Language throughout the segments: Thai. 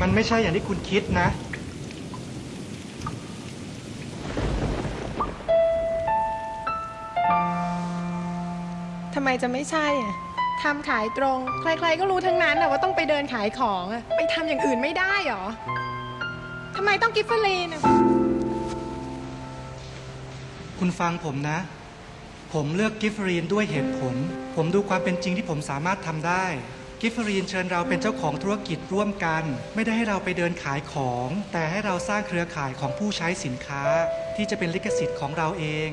มันไม่ใช่อย่างที่คุณคิดนะ ทำไมจะไม่ใช่อะทำขายตรง ใครๆก็รู้ทั้งนั้นอะว่าต้องไปเดินขายของอะไปทำอย่างอื่นไม่ได้หรอ ทำไมต้องกิฟเฟอรีนอะคุณฟังผมนะ ผมเลือกกิฟเฟอรีนด้วยเหตุผล ผมดูความเป็นจริงที่ผมสามารถทำได้ กิฟเฟอรีนเชิญเราเป็นเจ้าของธุรกิจร่วมกัน ไม่ได้ให้เราไปเดินขายของ แต่ให้เราสร้างเครือข่ายของผู้ใช้สินค้า ที่จะเป็นลิขสิทธิ์ของเราเอง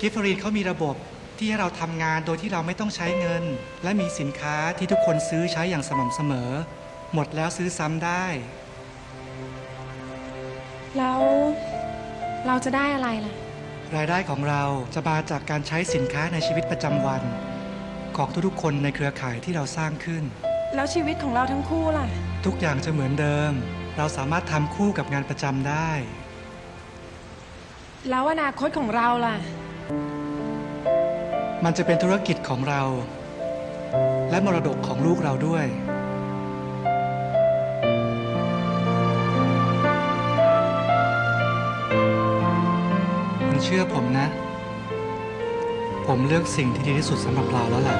กิฟเฟอรีนเขามีระบบที่ให้เราทำงานโดยที่เราไม่ต้องใช้เงิน และมีสินค้าที่ทุกคนซื้อใช้อย่างสม่ำเสมอ หมดแล้วซื้อซ้ำได้ แล้วเราจะได้อะไรล่ะ รายได้ของเราจะมาจากการใช้สินค้าในชีวิตประจำวัน ของทุกๆคนในเครือข่ายที่เราสร้างขึ้น แล้วชีวิตของเราทั้งคู่ล่ะ ทุกอย่างจะเหมือนเดิม เราสามารถทำคู่กับงานประจำได้ แล้วอนาคตของเราล่ะ มันจะเป็นธุรกิจของเรา และมรดกของลูกเราด้วย คุณเชื่อผมนะ ผมเลือกสิ่งที่ดีที่สุดสำหรับเราแล้วแหละ